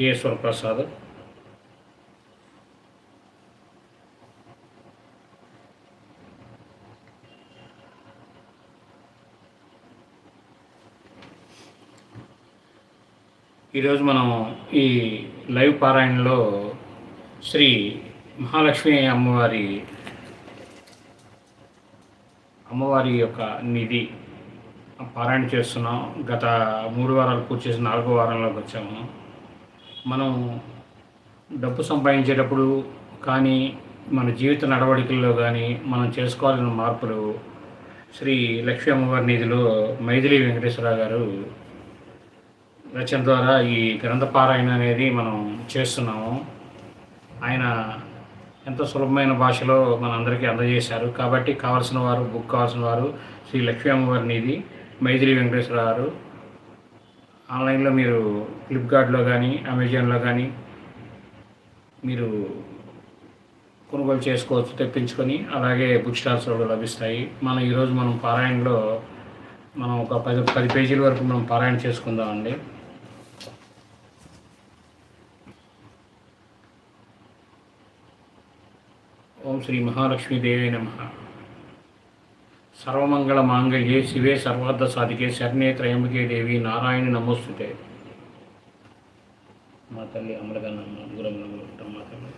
కేఎస్వర ప్రసాద్ ఈరోజు మనం ఈ లైవ్ పారాయణలో శ్రీ మహాలక్ష్మి అమ్మవారి అమ్మవారి యొక్క నిధి పారాయణ చేస్తున్నాం. గత మూడు వారాలు పూర్తి చేసి నాలుగో వారంలోకి వచ్చాము. మనం డబ్బు సంపాదించేటప్పుడు కానీ మన జీవిత నడవడికల్లో కానీ మనం చేసుకోవాల్సిన మార్పులు శ్రీ లక్ష్మీ అమ్మవారి నిధిలో మైథిలి వెంకటేశ్వరరావు గారు రచన ద్వారా ఈ గ్రంథపారాయణ అనేది మనం చేస్తున్నాము. ఆయన ఎంతో సులభమైన భాషలో మన అందరికీ అందజేశారు. కాబట్టి కావాల్సిన వారు బుక్ కావాల్సిన వారు శ్రీ లక్ష్మీ అమ్మవారి నిధి మైథిలి వెంకటేశ్వర గారు ఆన్లైన్లో మీరు ఫ్లిప్కార్ట్లో కానీ అమెజాన్లో కానీ మీరు కొనుగోలు చేసుకోవచ్చు తెప్పించుకొని అలాగే బుక్ స్టాల్స్లో లభిస్తాయి. మనం ఈరోజు మనం పారాయణలో మనం ఒక పది పది పేజీల వరకు మనం పారాయణ చేసుకుందామండి. ఓం శ్రీ మహాలక్ష్మీదేవి నమ. సర్వమంగళ మాంగళ్యే శివే సర్వార్థ సాధికే శరణే త్రయంబకే దేవి నారాయణ నమోస్తుతే. మా తల్లి అమరగన్న ఉంటాం మా తల్లి.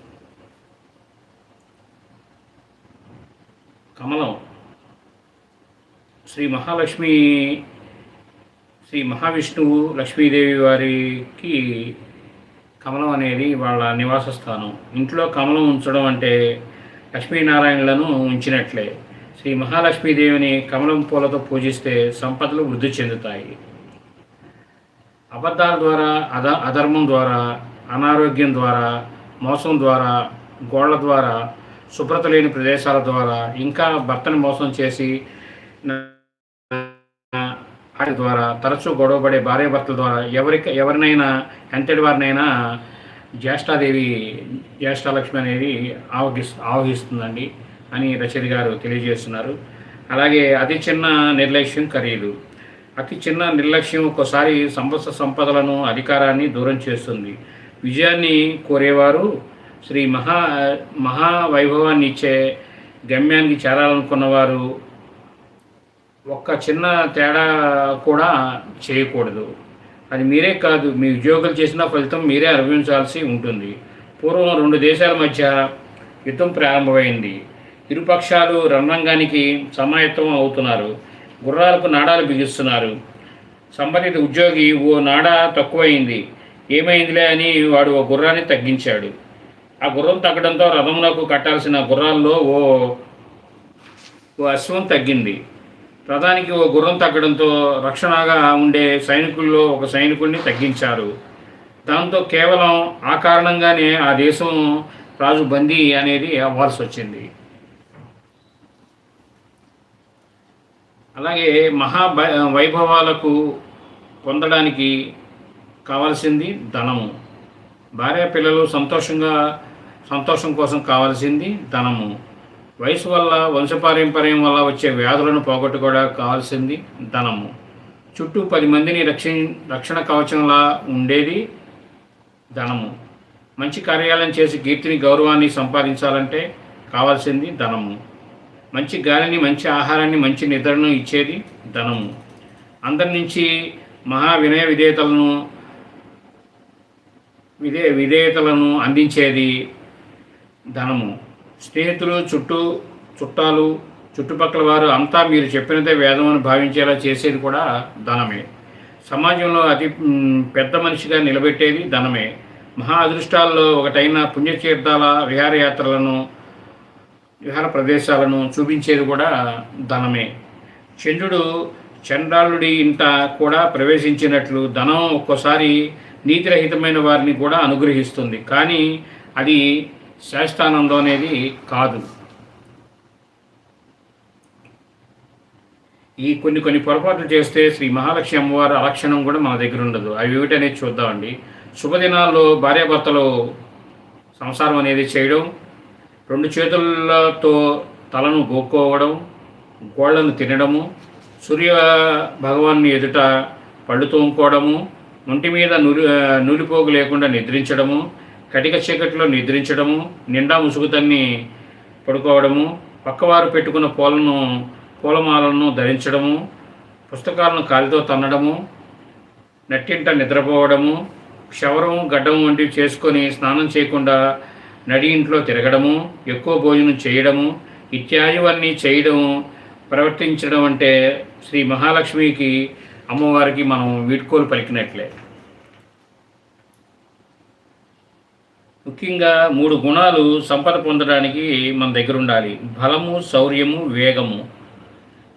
కమలం. శ్రీ మహాలక్ష్మి శ్రీ మహావిష్ణువు లక్ష్మీదేవి వారికి కమలం అనేది వాళ్ళ నివాస స్థానం ఇంట్లో కమలం ఉంచడం అంటే లక్ష్మీనారాయణలను ఉంచినట్లే. శ్రీ మహాలక్ష్మీదేవిని కమలం పూలతో పూజిస్తే సంపదలు వృద్ధి చెందుతాయి. అబద్ధాల ద్వారా అధ అధర్మం ద్వారా అనారోగ్యం ద్వారా మోసం ద్వారా గోళ్ళ ద్వారా శుభ్రత లేని ప్రదేశాల ద్వారా ఇంకా భర్తను మోసం చేసి వాటి ద్వారా తరచూ గొడవపడే భార్యాభర్తల ద్వారా ఎవరికి ఎవరినైనా ఎంతటి వారినైనా జ్యేష్ఠాదేవి జ్యేష్ఠాలక్ష్మి అనేది ఆవగిస్ ఆవహిస్తుందండి. అని రచయిత గారు తెలియజేస్తున్నారు. అలాగే అతి చిన్న నిర్లక్ష్యం ఖరీదు అతి చిన్న నిర్లక్ష్యం ఒక్కోసారి సంపద సంపదలను అధికారాన్ని దూరం చేస్తుంది. విజయాన్ని కోరేవారు శ్రీ మహా మహా వైభవాన్ని ఇచ్చే గమ్యానికి చేరాలనుకున్నవారు ఒక్క చిన్న తేడా కూడా చేయకూడదు. అది మీరే కాదు మీ ఉద్యోగులు చేసిన ఫలితం మీరే అనుభవించాల్సి ఉంటుంది. పూర్వం రెండు దేశాల మధ్య యుద్ధం ప్రారంభమైంది. ఇరుపక్షాలు రణరంగానికి సమాయత్తం అవుతున్నారు. గుర్రాలకు నాడాలు బిగిస్తున్నారు. సంబంధిత ఉద్యోగి ఓ నాడ తక్కువైంది. ఏమైందిలే అని వాడు ఓ గుర్రాన్ని తగ్గించాడు. ఆ గుర్రం తగ్గడంతో రథంలోకి కట్టాల్సిన గుర్రాల్లో ఓ ఓ అశ్వం తగ్గింది. రథానికి ఓ గుర్రం తగ్గడంతో రక్షణగా ఉండే సైనికుల్లో ఒక సైనికుడిని తగ్గించారు. దాంతో కేవలం ఆ కారణంగానే ఆ దేశం రాజు బందీ అనేది అవ్వాల్సి వచ్చింది అలాగే మహా వైభవాలకు పొందడానికి కావాల్సింది ధనము. భార్య పిల్లలు సంతోషంగా సంతోషం కోసం కావాల్సింది ధనము. వయసు వల్ల వంశపారంపర్యం వల్ల వచ్చే వ్యాధులను పోగొట్టుకోవడానికి కావాల్సింది ధనము. చుట్టూ పది మందిని రక్షి రక్షణ కవచంలా ఉండేది ధనము. మంచి కార్యాలయం చేసి కీర్తిని గౌరవాన్ని సంపాదించాలంటే కావాల్సింది ధనము. మంచి గాలిని మంచి ఆహారాన్ని మంచి నిద్రను ఇచ్చేది ధనము. అందరి నుంచి మహా వినయ విధేయతలను విధే విధేయతలను అందించేది ధనము. స్నేహితులు చుట్టూ చుట్టాలు చుట్టుపక్కల వారు అంతా మీరు చెప్పినదే వేదం అని భావించేలా చేసేది కూడా ధనమే. సమాజంలో అతి పెద్ద మనిషిగా నిలబెట్టేది ధనమే. మహా అదృష్టాల్లో ఒకటైన పుణ్యతీర్థాల విహారయాత్రలను విహార ప్రదేశాలను చూపించేది కూడా ధనమే. చంద్రుడు చంద్రాలుడి ఇంట కూడా ప్రవేశించినట్లు ధనం ఒక్కోసారి నీతిరహితమైన వారిని కూడా అనుగ్రహిస్తుంది. కానీ అది శాస్త్రానందం అనేది కాదు. ఈ కొన్ని కొన్ని పొరపాట్లు చేస్తే శ్రీ మహాలక్ష్మి అమ్మవారి అలక్షణం కూడా మన దగ్గర ఉండదు. అవి ఏమిటనేది చూద్దామండి. శుభదినాల్లో భార్యాభర్తలు సంసారం అనేది చేయడం రెండు చేతులతో తలను గోక్కోవడం గోళ్ళను తినడము సూర్య భగవాన్ని ఎదుట పళ్ళు తోముకోవడము ఒంటి మీద నూలి నూలిపోగు లేకుండా నిద్రించడము కటిక చీకట్లో నిద్రించడము నిండా ముసుగుతన్ని పడుకోవడము పక్కవారు పెట్టుకున్న పూలను పూలమాలను ధరించడము పుస్తకాలను కాలితో తన్నడము నట్టింట నిద్రపోవడము క్షవరం గడ్డం వంటివి చేసుకొని స్నానం చేయకుండా నడి ఇంట్లో తిరగడము ఎక్కువ భోజనం చేయడము ఇత్యాదివన్నీ చేయడము ప్రవర్తించడం అంటే శ్రీ మహాలక్ష్మికి అమ్మవారికి మనం వీడ్కోలు పలికినట్లే. ముఖ్యంగా మూడు గుణాలు సంపద పొందడానికి మన దగ్గర ఉండాలి బలము శౌర్యము వేగము.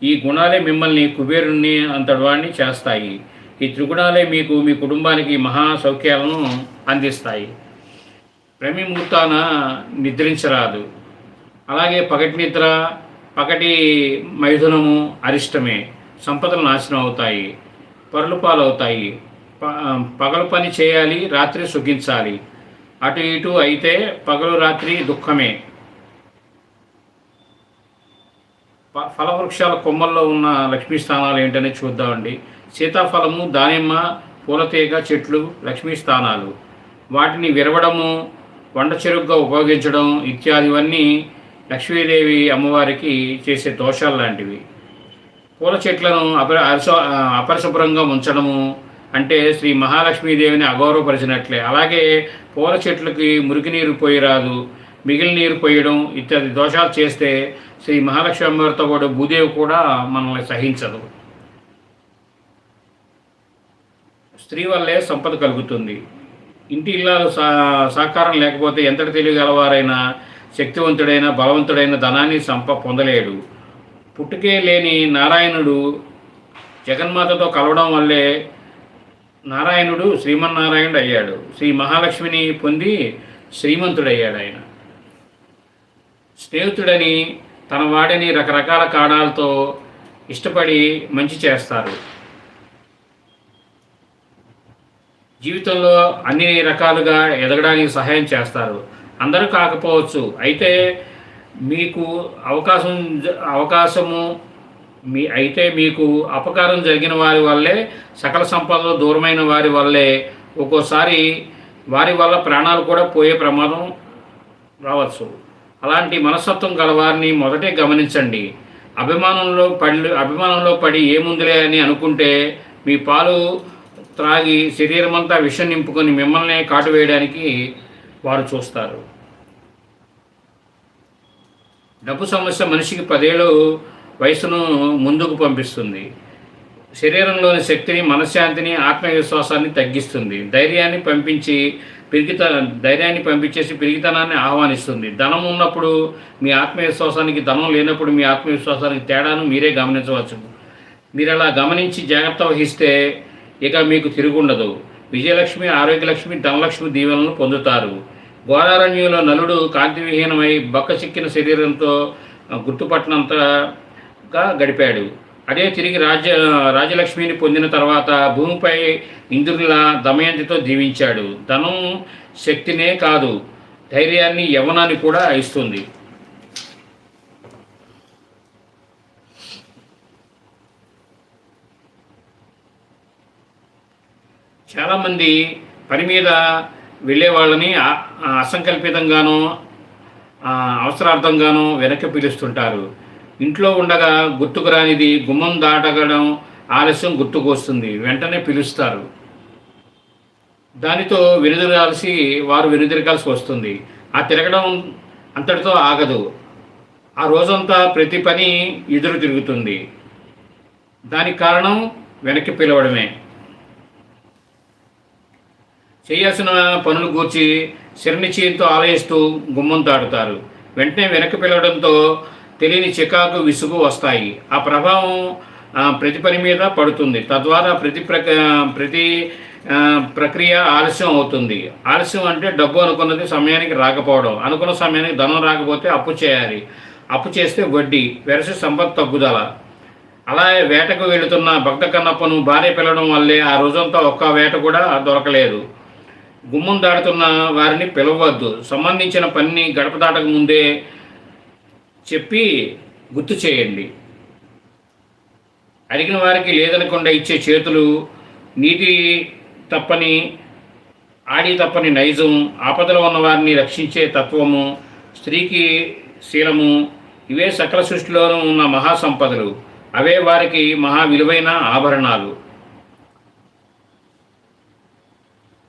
ఈ గుణాలే మిమ్మల్ని కుబేరుణ్ణి అంతడవాణ్ణి చేస్తాయి. ఈ త్రిగుణాలే మీకు మీ కుటుంబానికి మహా సౌఖ్యాలను అందిస్తాయి. ప్రమి ముహూర్తాన నిద్రించరాదు. అలాగే పగటి నిద్ర పగటి మైథునము అరిష్టమే. సంపదలు నాశనం అవుతాయి పరులు పాలవుతాయి. ప- పగలు పని చేయాలి రాత్రి సుఖించాలి. అటు ఇటు అయితే పగలు రాత్రి దుఃఖమే. ప- ఫలవృక్షాల కొమ్మల్లో ఉన్న లక్ష్మీ స్థానాలు ఏంటనే చూద్దామండి. సీతాఫలము దానిమ్మ పూలతీగ చెట్లు లక్ష్మీ స్థానాలు. వాటిని విరవడము వంట చెరుగ్గా ఉపయోగించడం ఇత్యాదివన్నీ లక్ష్మీదేవి అమ్మవారికి చేసే దోషాలు లాంటివి. పూల చెట్లను అపర అరిస అపరిశుభ్రంగా ఉంచడము అంటే శ్రీ మహాలక్ష్మీదేవిని అగౌరవపరిచినట్లే. అలాగే పూల చెట్లకి మురికి నీరు పోయిరాదు మిగిలిన నీరు పోయడం ఇత్యాది దోషాలు చేస్తే శ్రీ మహాలక్ష్మి అమ్మవారితో పాటు భూదేవి కూడా మనల్ని సహించదు. స్త్రీ వల్లే సంపద కలుగుతుంది. ఇంటి ఇల్లాలు సహకారం లేకపోతే ఎంతటి తెలియగలవారైనా శక్తివంతుడైన బలవంతుడైన ధనాన్ని సంప పొందలేడు. పుట్టుకే లేని నారాయణుడు జగన్మాతతో కలవడం వల్లే నారాయణుడు శ్రీమన్నారాయణుడు అయ్యాడు. శ్రీ మహాలక్ష్మిని పొంది శ్రీమంతుడయ్యాడు ఆయన స్నేహితుడని తన వాడిని రకరకాల కాడాలతో ఇష్టపడి మంచి చేస్తారు. జీవితంలో అన్ని రకాలుగా ఎదగడానికి సహాయం చేస్తారు. అందరూ కాకపోవచ్చు. అయితే మీకు అవకాశం అవకాశము మీ అయితే మీకు అపకారం జరిగిన వారి వల్లే సకల సంపదలు దూరమైన వారి వల్లే ఒక్కోసారి వారి వల్ల ప్రాణాలు కూడా పోయే ప్రమాదం రావచ్చు. అలాంటి మనస్తత్వం గలవారిని మొదటే గమనించండి. అభిమానంలో పడి అభిమానంలో పడి ఏముందిలే అని అనుకుంటే మీ పాలు త్రాగి శరీరమంతా విషం నింపుకొని మిమ్మల్ని కాటు వేయడానికి వారు చూస్తారు. డబ్బు సమస్య మనిషికి పదేళ్ళు వయసును ముందుకు పంపిస్తుంది. శరీరంలోని శక్తిని మనశ్శాంతిని ఆత్మవిశ్వాసాన్ని తగ్గిస్తుంది. ధైర్యాన్ని పంపించి పిరిగిత ధైర్యాన్ని పంపించేసి పిరిగితనాన్ని ఆహ్వానిస్తుంది. ధనం ఉన్నప్పుడు మీ ఆత్మవిశ్వాసానికి ధనం లేనప్పుడు మీ ఆత్మవిశ్వాసానికి తేడాను మీరే గమనించవచ్చు. మీరు అలా గమనించి జాగ్రత్త వహిస్తే ఇక మీకు తిరుగుండదు. విజయలక్ష్మి ఆరోగ్యలక్ష్మి ధనలక్ష్మి దీవెనలను పొందుతారు. గోదారణ్యంలో నలుడు కాంతివిహీనమై బక్క చిక్కిన శరీరంతో ఆ, గుర్తుపట్టినంతగా గడిపాడు. అదే తిరిగి రాజ్య రాజలక్ష్మిని పొందిన తర్వాత భూమిపై ఇంద్రునిలా దమయంతితో దీవించాడు ధనం శక్తినే కాదు ధైర్యాన్ని యవనాన్ని కూడా ఇస్తుంది. చాలామంది పని మీద వెళ్ళే వాళ్ళని అసంకల్పితంగానో అవసరార్థంగానో వెనక్కి పిలుస్తుంటారు. ఇంట్లో ఉండగా గుర్తుకు రానిది గుమ్మం దాటగడం ఆలస్యం గుర్తుకు వస్తుంది వెంటనే పిలుస్తారు. దానితో వెనుదిరగాల్సి వారు వెనుదిరగాల్సి వస్తుంది. ఆ తిరగడం అంతటితో ఆగదు. ఆ రోజంతా ప్రతి పని ఎదురు తిరుగుతుంది. దానికి కారణం వెనక్కి పిలవడమే. చేయాల్సిన పనులు గూర్చి శరణిచయంతో ఆలయిస్తూ గుమ్మం దాటుతారు. వెంటనే వెనక్కి పిలవడంతో తెలియని చికాకు విసుగు వస్తాయి. ఆ ప్రభావం ప్రతి పని మీద పడుతుంది. తద్వారా ప్రతి ప్రక ప్రతి ప్రక్రియ ఆలస్యం అవుతుంది. ఆలస్యం అంటే డబ్బు అనుకున్నది సమయానికి రాకపోవడం. అనుకున్న సమయానికి ధనం రాకపోతే అప్పు చేయాలి. అప్పు చేస్తే వడ్డీ వెరస సంపద తగ్గుదల. అలా వేటకు వెళుతున్న భక్త కన్నప్పను భార్య పిలవడం వల్లే ఆ రోజంతా ఒక్క వేట కూడా దొరకలేదు. గుమ్మం దాటుతున్న వారిని పిలవద్దు సంబంధించిన పనిని గడప దాటక ముందే చెప్పి గుర్తు చేయండి. అడిగిన వారికి లేదనకుండా ఇచ్చే చేతులు నీటి తప్పని ఆడి తప్పని నైజం ఆపదలో ఉన్న వారిని రక్షించే తత్వము స్త్రీకి శీలము ఇవే సకల సృష్టిలోనూ ఉన్న మహాసంపదలు. అవే వారికి మహా విలువైన ఆభరణాలు.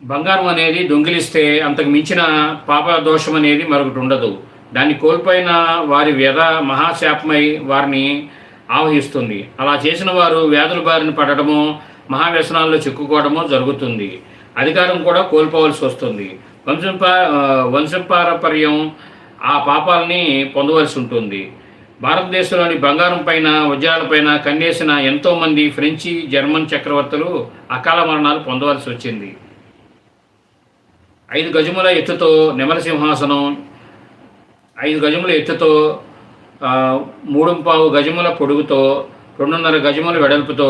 బంగారం అనేది దొంగిలిస్తే అంతకు మించిన పాప దోషం అనేది మరొకటి ఉండదు. దాన్ని కోల్పోయిన వారి వ్యధ మహాశాపమై వారిని ఆవహిస్తుంది. అలా చేసిన వారు వ్యాధుల బారిన పడటము మహావ్యసనాల్లో చిక్కుకోవడము జరుగుతుంది. అధికారం కూడా కోల్పోవలసి వస్తుంది. వంశంపా ఆ, వంశపారపర్యం ఆ పాపాలని పొందవలసి ఉంటుంది. భారతదేశంలోని బంగారం పైన వజ్రాలపైన కన్నేసిన ఎంతోమంది ఫ్రెంచి జర్మన్ చక్రవర్తులు అకాల మరణాలు పొందవలసి వచ్చింది. ఐదు గజముల ఎత్తుతో నెమల సింహాసనం ఐదు గజముల ఎత్తుతో మూడుంపావు గజముల పొడుగుతో రెండున్నర గజముల వెడల్పుతో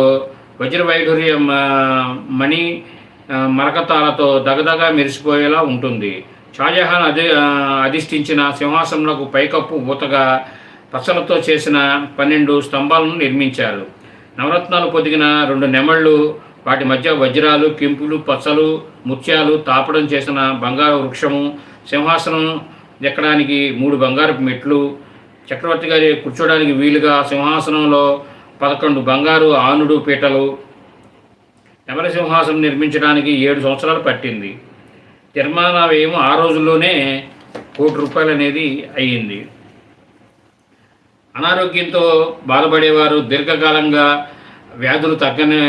వజ్రవైఢూర్య మణి మరకతాలతో దగదగ మెరిసిపోయేలా ఉంటుంది. షాజహాన్ అధి అధిష్ఠించిన సింహాసనంలో పైకప్పు ఊతగా పచ్చలతో చేసిన పన్నెండు స్తంభాలను నిర్మించారు. నవరత్నాలు పొదిగిన రెండు నెమళ్ళు వాటి మధ్య వజ్రాలు కెంపులు పచ్చలు ముత్యాలు తాపడం చేసిన బంగారు వృక్షము సింహాసనం ఎక్కడానికి మూడు బంగారపు మెట్లు. చక్రవర్తి గారి కూర్చోడానికి వీలుగా సింహాసనంలో పదకొండు బంగారు ఆనుడు పీటలు. నెమలి సింహాసనం నిర్మించడానికి ఏడు సంవత్సరాలు పట్టింది. నిర్మాణ వ్యయం ఆ రోజుల్లోనే కోటి రూపాయలు అనేది అయ్యింది. అనారోగ్యంతో బాధపడేవారు దీర్ఘకాలంగా వ్యాధులు తగ్గనే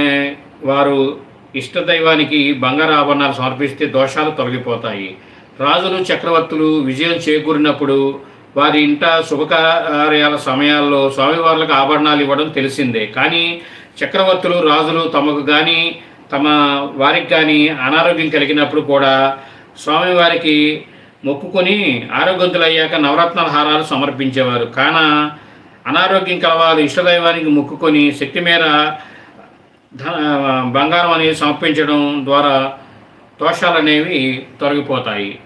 వారు ఇష్టదైవానికి బంగారు ఆభరణాలు సమర్పిస్తే దోషాలు తొలగిపోతాయి. రాజులు చక్రవర్తులు విజయం చేకూరినప్పుడు వారి ఇంట శుభకార్యాల సమయాల్లో స్వామివార్లకు ఆభరణాలు ఇవ్వడం తెలిసిందే. కానీ చక్రవర్తులు రాజులు తమకు కానీ తమ వారికి కానీ అనారోగ్యం కలిగినప్పుడు కూడా స్వామివారికి మొక్కుకొని ఆరోగ్యవంతులయ్యాక నవరత్నాల హారాలు సమర్పించేవారు. కాన అనారోగ్యం కలవారు ఇష్టదైవానికి మొక్కుకొని శక్తి మేర బంగారం అనేది సమర్పించడం ద్వారా దోషాలు అనేవి తొలగిపోతాయి.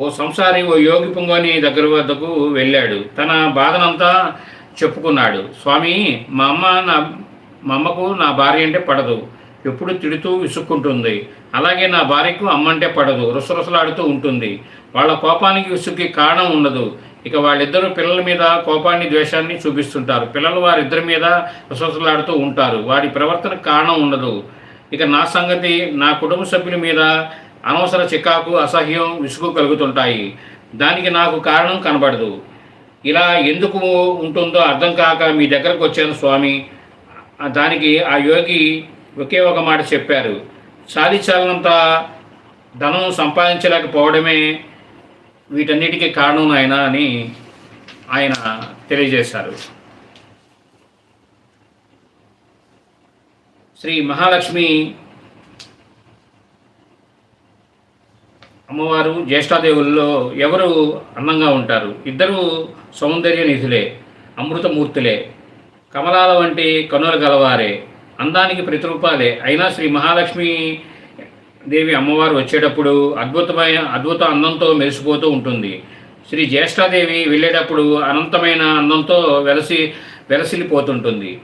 ఓ సంసారి ఓ యోగి పొంగని దగ్గర వద్దకు వెళ్ళాడు. తన బాధనంతా చెప్పుకున్నాడు. స్వామి మా అమ్మ నా మా అమ్మకు నా భార్య అంటే పడదు. ఎప్పుడు తిడుతూ విసుక్కుంటుంది. అలాగే నా భార్యకు అమ్మ అంటే పడదు. రుసరుసలాడుతూ ఉంటుంది. వాళ్ళ కోపానికి విసుక్కి కారణం ఉండదు. ఇక వాళ్ళిద్దరు పిల్లల మీద కోపాన్ని ద్వేషాన్ని చూపిస్తుంటారు. పిల్లలు వారిద్దరి మీద రుసరుసలాడుతూ ఉంటారు. వాడి ప్రవర్తన కారణం ఉండదు. ఇక నా సంగతి నా కుటుంబ సభ్యుల మీద అనవసర చికాకు అసహ్యం విసుగు కలుగుతుంటాయి. దానికి నాకు కారణం కనబడదు. ఇలా ఎందుకు ఉంటుందో అర్థం కాక మీ దగ్గరకు వచ్చాను స్వామి. దానికి ఆ యోగి ఒకే ఒక మాట చెప్పారు. చాలి ధనం సంపాదించలేకపోవడమే వీటన్నిటికీ కారణం ఆయన అని ఆయన తెలియజేశారు. శ్రీ మహాలక్ష్మి అమ్మవారు జ్యేష్ఠాదేవుల్లో ఎవరు అందంగా ఉంటారు? ఇద్దరు సౌందర్య నిధులే అమృతమూర్తులే కమలాల వంటి కనుల గలవారే అందానికి ప్రతిరూపాలే. అయినా శ్రీ మహాలక్ష్మి దేవి అమ్మవారు వచ్చేటప్పుడు అద్భుతమైన అద్భుత అందంతో మెరిసిపోతూ ఉంటుంది. శ్రీ జ్యేష్ఠాదేవి వెళ్ళేటప్పుడు అనంతమైన అందంతో వెలసి వెలసిలిపోతుంటుంది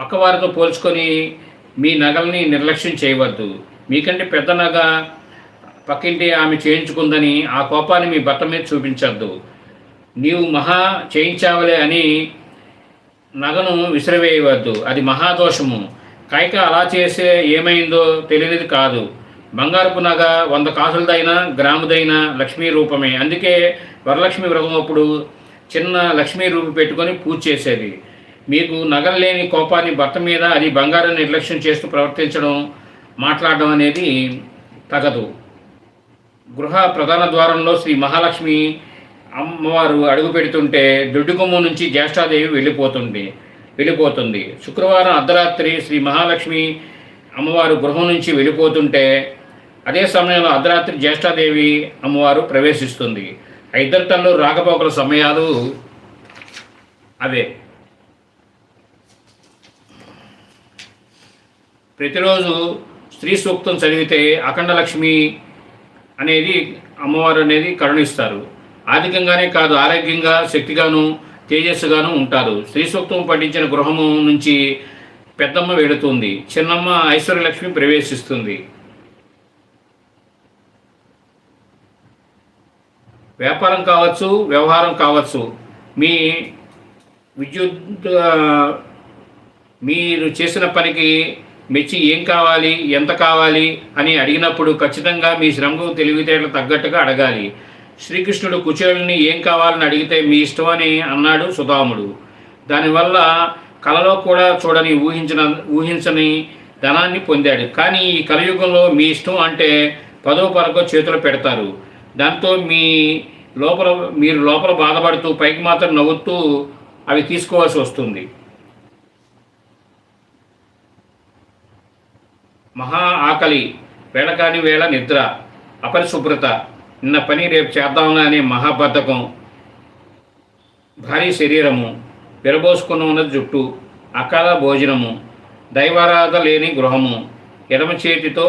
పక్కవారితో పోల్చుకొని మీ నగల్ని నిర్లక్ష్యం చేయవద్దు. మీకంటే పెద్ద నగ పక్కింటి ఆమె చేయించుకుందని ఆ కోపాన్ని మీ భర్త మీద చూపించద్దు. నీవు మహా చేయించావలే అని నగను విసిరివేయవద్దు. అది మహాదోషము. కైక అలా చేసే ఏమైందో తెలియనిది కాదు. బంగారపు నగ వంద కాసులదైనా గ్రాముదైనా లక్ష్మీ రూపమే. అందుకే వరలక్ష్మి వ్రతం అప్పుడు చిన్న లక్ష్మీ రూపు పెట్టుకొని పూజ చేసేది. మీకు నగలు లేని కోపాన్ని భర్త మీద అది బంగారం నిర్లక్ష్యం చేస్తూ ప్రవర్తించడం మాట్లాడడం అనేది తగదు. గృహ ప్రధాన ద్వారంలో శ్రీ మహాలక్ష్మి అమ్మవారు అడుగు పెడుతుంటే దొడ్డుకొమ్ము నుంచి జ్యేష్ఠాదేవి వెళ్ళిపోతుంది వెళ్ళిపోతుంది. శుక్రవారం అర్ధరాత్రి శ్రీ మహాలక్ష్మి అమ్మవారు గృహం నుంచి వెళ్ళిపోతుంటే అదే సమయంలో అర్ధరాత్రి జ్యేష్ఠాదేవి అమ్మవారు ప్రవేశిస్తుంది. ఆ ఇద్దరు తల్లు రాకపోకల సమయాలు అవే. ప్రతిరోజు స్త్రీ సూక్తం చదివితే అఖండ లక్ష్మి అనేది అమ్మవారు అనేది కరుణిస్తారు. ఆర్థికంగానే కాదు ఆరోగ్యంగా శక్తిగాను తేజస్సుగాను ఉంటారు. స్త్రీ సూక్తం పఠించిన గృహము నుంచి పెద్దమ్మ వెళుతుంది. చిన్నమ్మ ఐశ్వర్యలక్ష్మి ప్రవేశిస్తుంది. వ్యాపారం కావచ్చు వ్యవహారం కావచ్చు మీ విద్యుత్ మీరు చేసిన పనికి మెచ్చి ఏం కావాలి ఎంత కావాలి అని అడిగినప్పుడు ఖచ్చితంగా మీ శ్రమకు తెలివితేటలు తగ్గట్టుగా అడగాలి. శ్రీకృష్ణుడు కుచేలుని ఏం కావాలని అడిగితే మీ ఇష్టం అని అన్నాడు సుధాముడు. దానివల్ల కలలో కూడా చూడని ఊహించిన ఊహించని ధనాన్ని పొందాడు. కానీ ఈ కలియుగంలో మీ ఇష్టం అంటే పదో పరకో చేతులు పెడతారు. దాంతో మీ లోపల మీరు లోపల బాధపడుతూ పైకి మాత్రం నవ్వుతూ అవి తీసుకోవాల్సి వస్తుంది. మహా ఆకలి వేళకాని వేళ నిద్ర అపరిశుభ్రత నిన్న పని రేపు చేద్దాంలే అనే మహాబద్ధకం భారీ శరీరము విరబోసుకుని ఉన్న జుట్టు అకాల భోజనము దైవారాధ లేని గృహము ఎడమ చేతితో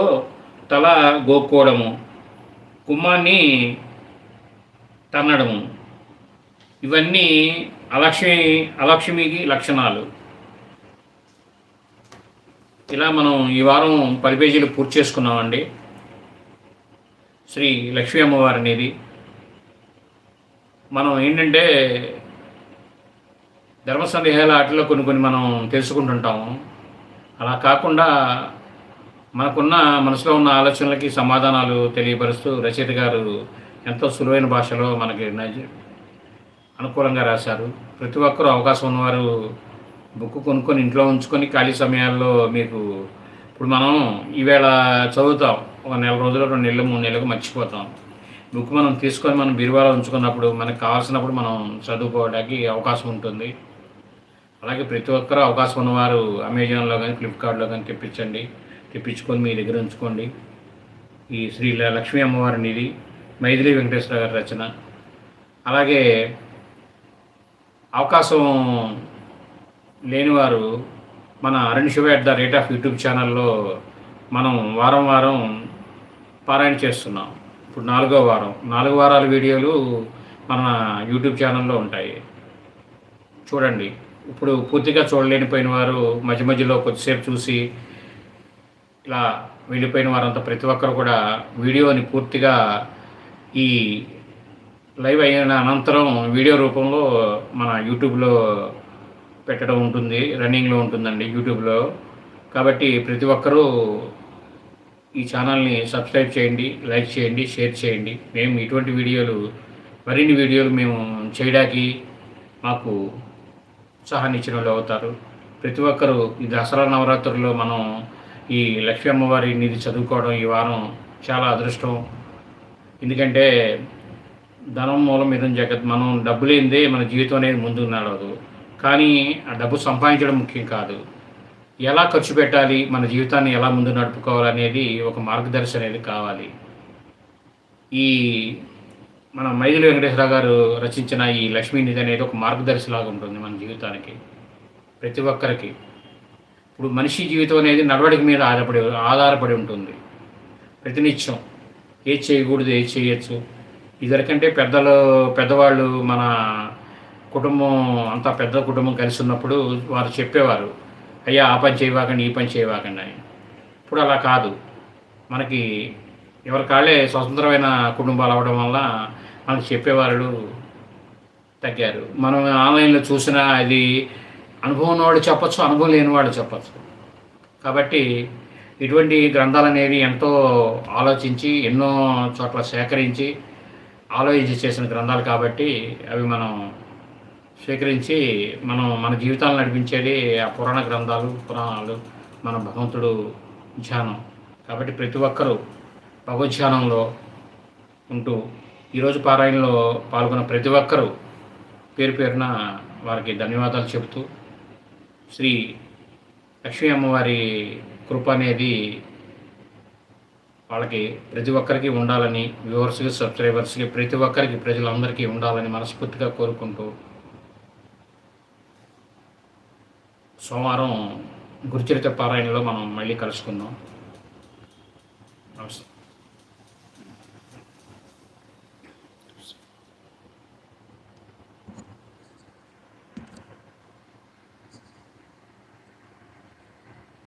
తల గోక్కోవడము కుమ్మాన్ని తన్నడము. ఇవన్నీ అలక్ష్మి అలక్ష్మికి లక్షణాలు. ఇలా మనం ఈ వారం పది పేజీలు పూర్తి చేసుకున్నామండి. శ్రీ లక్ష్మీ అమ్మవారి అనేది. మనం ఏంటంటే ధర్మ సందేహాల వాటిలో కొన్ని కొన్ని మనం తెలుసుకుంటుంటాము. అలా కాకుండా మనకున్న మనసులో ఉన్న ఆలోచనలకి సమాధానాలు తెలియపరుస్తూ రచయిత గారు ఎంతో సులువైన భాషలో మనకి అనుకూలంగా రాశారు. ప్రతి ఒక్కరూ అవకాశం ఉన్నవారు బుక్ కొనుక్కొని ఇంట్లో ఉంచుకొని ఖాళీ సమయాల్లో మీకు ఇప్పుడు మనం ఈవేళ చదువుతాం. ఒక నెల రోజులు రెండు నెలలు మూడు నెలలకు మర్చిపోతాం. బుక్ మనం తీసుకొని మనం బీరువాలో ఉంచుకున్నప్పుడు మనకు కావాల్సినప్పుడు మనం చదువుకోవడానికి అవకాశం ఉంటుంది. అలాగే ప్రతి ఒక్కరూ అవకాశం ఉన్నవారు అమెజాన్లో కానీ ఫ్లిప్కార్ట్లో కానీ తెప్పించండి. తెప్పించుకొని మీ దగ్గర ఉంచుకోండి. ఈ శ్రీ ల- లక్ష్మీ అమ్మవారి నిధి మైథిలి వెంకటేశ్వర గారి రచన అలాగే అవకాశం లేనివారు మన Arun Shiva at the rate of YouTube ఛానల్లో మనం వారం వారం పారాయణ చేస్తున్నాం. ఇప్పుడు నాలుగో వారం. నాలుగు వారాల వీడియోలు మన యూట్యూబ్ ఛానల్లో ఉంటాయి. చూడండి. ఇప్పుడు పూర్తిగా చూడలేనిపోయిన వారు మధ్య మధ్యలో కొద్దిసేపు చూసి ఇట్లా వెళ్ళిపోయిన వారంతా ప్రతి ఒక్కరు కూడా వీడియోని పూర్తిగా ఈ లైవ్ అయిన అనంతరం వీడియో రూపంలో మన యూట్యూబ్లో పెట్టడం ఉంటుంది రన్నింగ్లో ఉంటుందండి యూట్యూబ్లో. కాబట్టి ప్రతి ఒక్కరూ ఈ ఛానల్ని సబ్స్క్రైబ్ చేయండి లైక్ చేయండి షేర్ చేయండి. మేము ఇటువంటి వీడియోలు మరిన్ని వీడియోలు మేము చేయడానికి మాకు సహాన్ని ఇచ్చిన వాళ్ళు అవుతారు. ప్రతి ఒక్కరూ ఈ దసరా నవరాత్రుల్లో మనం ఈ లక్ష్మీ అమ్మవారి నిధి చదువుకోవడం ఈ వారం చాలా అదృష్టం. ఎందుకంటే ధనం మూలం మీద జగత్ మనం డబ్బు లేనిదే మన జీవితం అనేది ముందుకు నడవదు. కానీ ఆ డబ్బు సంపాదించడం ముఖ్యం కాదు. ఎలా ఖర్చు పెట్టాలి మన జీవితాన్ని ఎలా ముందు నడుపుకోవాలనేది ఒక మార్గదర్శనం అనేది కావాలి. ఈ మన మైదిలి వెంకటేశ్వర గారు రచించిన ఈ లక్ష్మీ నిధి అనేది ఒక మార్గదర్శిలాగా ఉంటుంది మన జీవితానికి ప్రతి ఒక్కరికి. ఇప్పుడు మనిషి జీవితం అనేది నడవడిక మీద ఆధారపడి ఆధారపడి ఉంటుంది. ప్రతినిత్యం ఏది చేయకూడదు ఏది చేయొచ్చు. ఇదివరకంటే పెద్దలు పెద్దవాళ్ళు మన కుటుంబం అంతా పెద్ద కుటుంబం కలిసి ఉన్నప్పుడు వారు చెప్పేవారు అయ్యా ఆ పని చేయవాకండి ఈ పని చేయవాకండి అని. ఇప్పుడు అలా కాదు. మనకి ఎవరి కాళ్ళే స్వతంత్రమైన కుటుంబాలు అవడం వల్ల మనకు చెప్పేవాళ్ళు తగ్గారు. మనం ఆన్లైన్లో చూసినా అది అనుభవం ఉన్నవాళ్ళు చెప్పచ్చు అనుభవం లేని వాళ్ళు చెప్పచ్చు. కాబట్టి ఇటువంటి గ్రంథాలు అనేవి ఎంతో ఆలోచించి ఎన్నో చోట్ల సేకరించి ఆలోచించి చేసిన గ్రంథాలు కాబట్టి అవి మనం స్వీకరించి మనం మన జీవితాలను నడిపించేది ఆ పురాణ గ్రంథాలు పురాణాలు మన భగవంతుడు ధ్యానం. కాబట్టి ప్రతి ఒక్కరూ భగవద్ధ్యానంలో ఉంటూ ఈరోజు పారాయణలో పాల్గొన్న ప్రతి ఒక్కరూ పేరు పేరున వారికి ధన్యవాదాలు చెబుతూ శ్రీ లక్ష్మీ అమ్మవారి కృప అనేది వాళ్ళకి ప్రతి ఒక్కరికి ఉండాలని వ్యూవర్స్కి సబ్స్క్రైబర్స్కి ప్రతి ఒక్కరికి ప్రజలందరికీ ఉండాలని మనస్ఫూర్తిగా కోరుకుంటూ సోమవారం గురుచరిత్ర పారాయణలో మనం మళ్ళీ కలుసుకుందాం. నమస్తే.